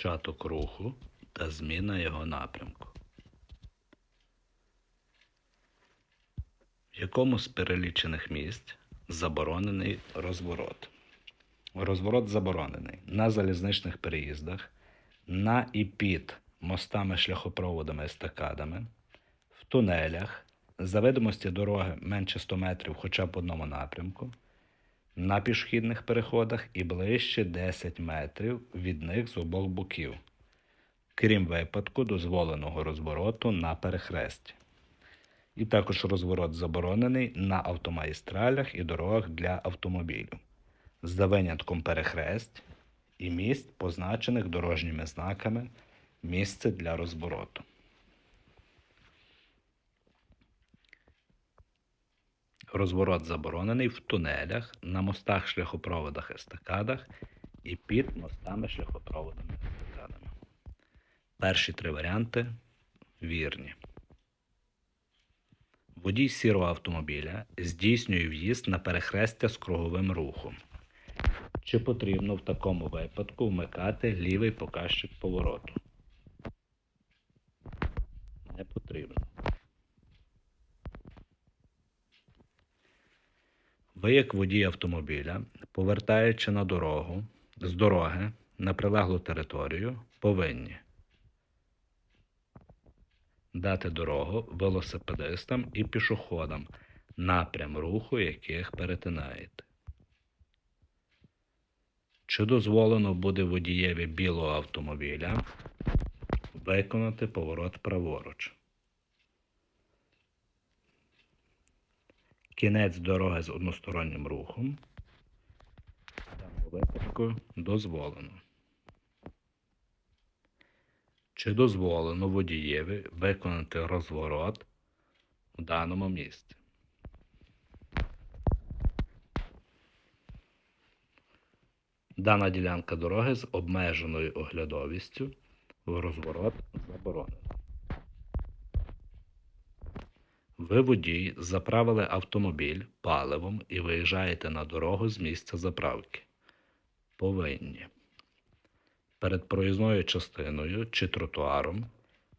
початок руху та зміна його напрямку. В якому з перелічених місць заборонений розворот? Розворот заборонений на залізничних переїздах, на і під мостами, шляхопроводами, естакадами, в тунелях, за видимості дороги менше 100 метрів хоча б одному напрямку, на пішохідних переходах і ближче 10 метрів від них з обох боків, крім випадку дозволеного розвороту на перехресті. І також розворот заборонений на автомагістралях і дорогах для автомобілів, за винятком перехресть і місць, позначених дорожніми знаками місце для розвороту. Розворот заборонений в тунелях, на мостах, шляхопроводах, естакадах і під мостами, шляхопроводами, естакадами. Перші три варіанти вірні. Водій сірого автомобіля здійснює в'їзд на перехрестя з круговим рухом. Чи потрібно в такому випадку вмикати лівий показчик повороту? Не потрібно. Ви, як водій автомобіля, повертаючи на дорогу з дороги на прилеглу територію, повинні дати дорогу велосипедистам і пішоходам, напрям руху яких перетинаєте. Чи дозволено буде водієві білого автомобіля виконати поворот праворуч? Кінець дороги з одностороннім рухом в даному випадку дозволено. Чи дозволено водієві виконати розворот в даному місці? Дана ділянка дороги з обмеженою оглядовістю в розворот заборонена. Ви водій заправили автомобіль паливом і виїжджаєте на дорогу з місця заправки. Повинні перед проїзною частиною чи тротуаром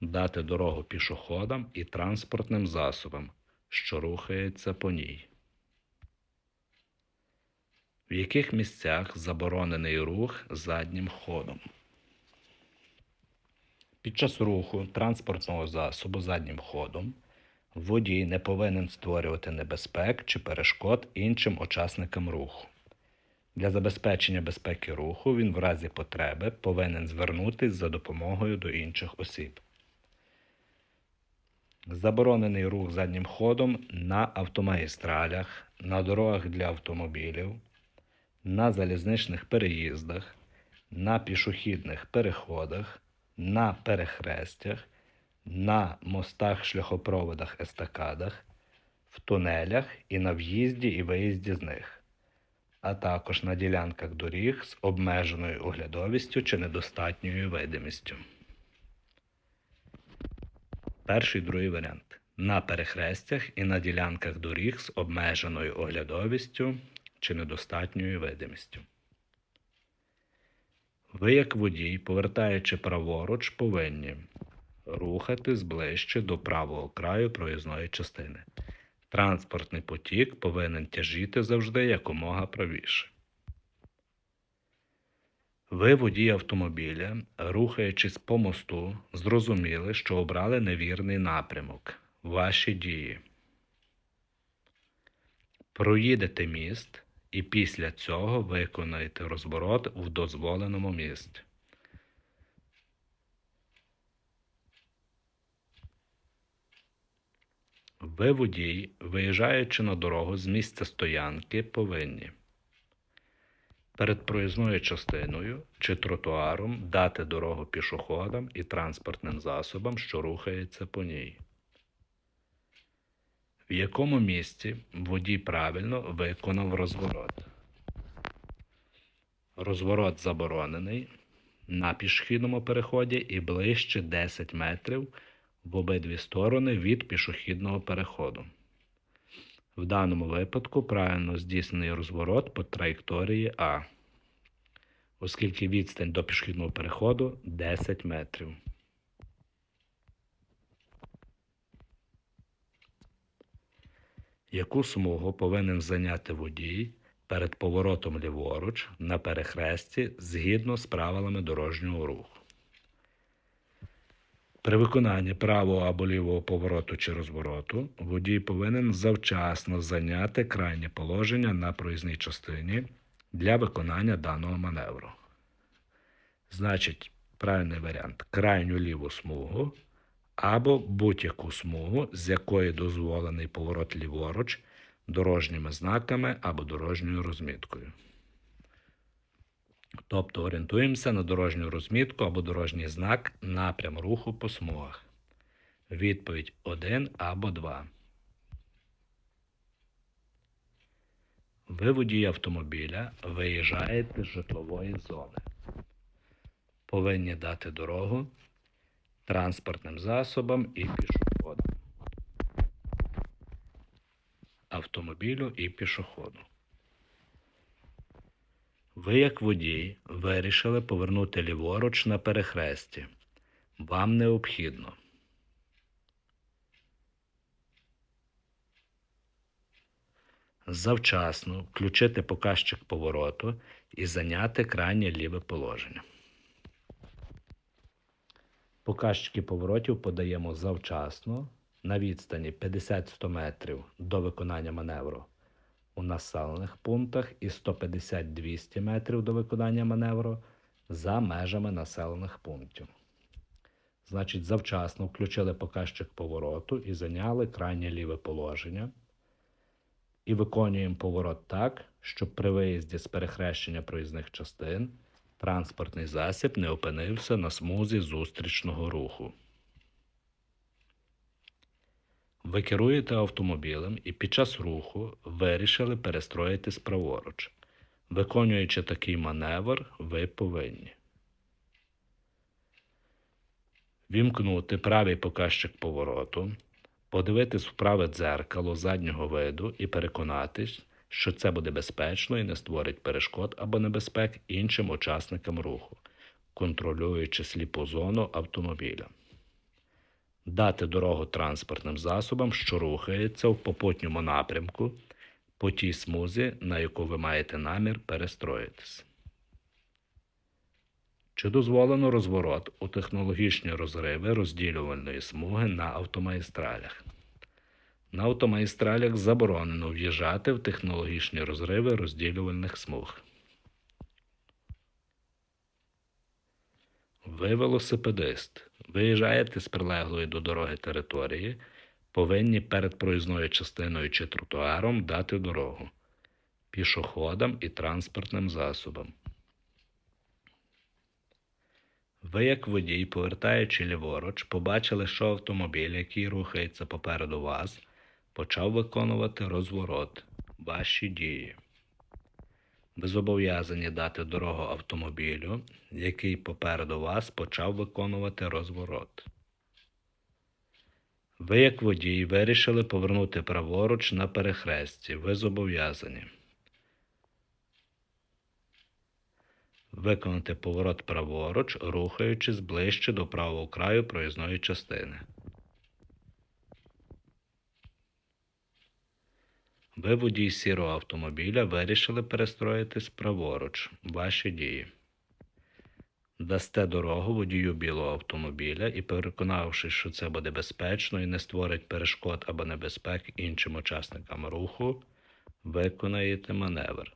дати дорогу пішоходам і транспортним засобам, що рухається по ній. В яких місцях заборонений рух заднім ходом? Під час руху транспортного засобу заднім ходом водій не повинен створювати небезпек чи перешкод іншим учасникам руху. Для забезпечення безпеки руху він в разі потреби повинен звернутися за допомогою до інших осіб. Заборонений рух заднім ходом на автомагістралях, на дорогах для автомобілів, на залізничних переїздах, на пішохідних переходах, на перехрестях, на мостах, шляхопроводах, естакадах, в тунелях і на в'їзді і виїзді з них, а також на ділянках доріг з обмеженою оглядовістю чи недостатньою видимістю. Перший другий варіант. На перехрестях і на ділянках доріг з обмеженою оглядовістю чи недостатньою видимістю. Ви, як водій, повертаючи праворуч, повинні рухатись ближче до правого краю проїзної частини. Транспортний потік повинен тяжіти завжди якомога правіше. Ви, водій автомобіля, рухаючись по мосту, зрозуміли, що обрали невірний напрямок. Ваші дії. Проїдете міст і після цього виконаєте розворот в дозволеному місці. Ви, водій, виїжджаючи на дорогу з місця стоянки, повинні перед проїзною частиною чи тротуаром дати дорогу пішоходам і транспортним засобам, що рухається по ній. В якому місці водій правильно виконав розворот? Розворот заборонений на пішохідному переході і ближче 10 метрів в обидві сторони від пішохідного переходу. В даному випадку правильно здійснений розворот по траєкторії А. оскільки відстань до пішохідного переходу 10 метрів. Яку смугу повинен зайняти водій перед поворотом ліворуч на перехресті згідно з правилами дорожнього руху? При виконанні правого або лівого повороту чи розвороту водій повинен завчасно зайняти крайнє положення на проїзній частині для виконання даного маневру. Значить, правильний варіант крайню ліву смугу або будь-яку смугу, з якої дозволений поворот ліворуч дорожніми знаками або дорожньою розміткою. Тобто орієнтуємося на дорожню розмітку або дорожній знак напрям руху по смугах. Відповідь 1 або 2. Ви водій автомобіля виїжджаєте з житлової зони. Повинні дати дорогу транспортним засобам і пішоходам. Автомобілю і пішоходу. Ви, як водій, вирішили повернути ліворуч на перехресті. Вам необхідно завчасно включити показчик повороту і зайняти крайнє ліве положення. Показчики поворотів подаємо завчасно на відстані 50-100 метрів до виконання маневру у населених пунктах і 150-200 метрів до виконання маневру за межами населених пунктів. Значить, завчасно включили показчик повороту і зайняли крайнє ліве положення. І виконуємо поворот так, щоб при виїзді з перехрещення проїзних частин транспортний засіб не опинився на смузі зустрічного руху. Ви керуєте автомобілем і під час руху вирішили перестроїтись праворуч. Виконуючи такий маневр, ви повинні вімкнути правий показчик повороту, подивитись в праве дзеркало заднього виду і переконатись, що це буде безпечно і не створить перешкод або небезпек іншим учасникам руху, контролюючи сліпу зону автомобіля дати дорогу транспортним засобам, що рухається в попутньому напрямку по тій смузі, на яку ви маєте намір перестроїтися. Чи дозволено розворот у технологічні розриви розділювальної смуги на автомагістралях? На автомагістралях заборонено в'їжджати в технологічні розриви розділювальних смуг. Ви велосипедист. Виїжджаєте з прилеглої до дороги території, повинні перед проїзною частиною чи тротуаром дати дорогу пішоходам і транспортним засобам. Ви, як водій, повертаючи ліворуч, побачили, що автомобіль, який рухається попереду вас, почав виконувати розворот. Ваші дії. Ви зобов'язані дати дорогу автомобілю, який попереду вас почав виконувати розворот. Ви, як водій, вирішили повернути праворуч на перехресті. Ви зобов'язані. Виконати поворот праворуч, рухаючись ближче до правого краю проїзної частини. Ви, водій сірого автомобіля, вирішили перестроїтись праворуч. Ваші дії. Дасте дорогу водію білого автомобіля і, переконавшись, що це буде безпечно і не створить перешкод або небезпек іншим учасникам руху, виконаєте маневр.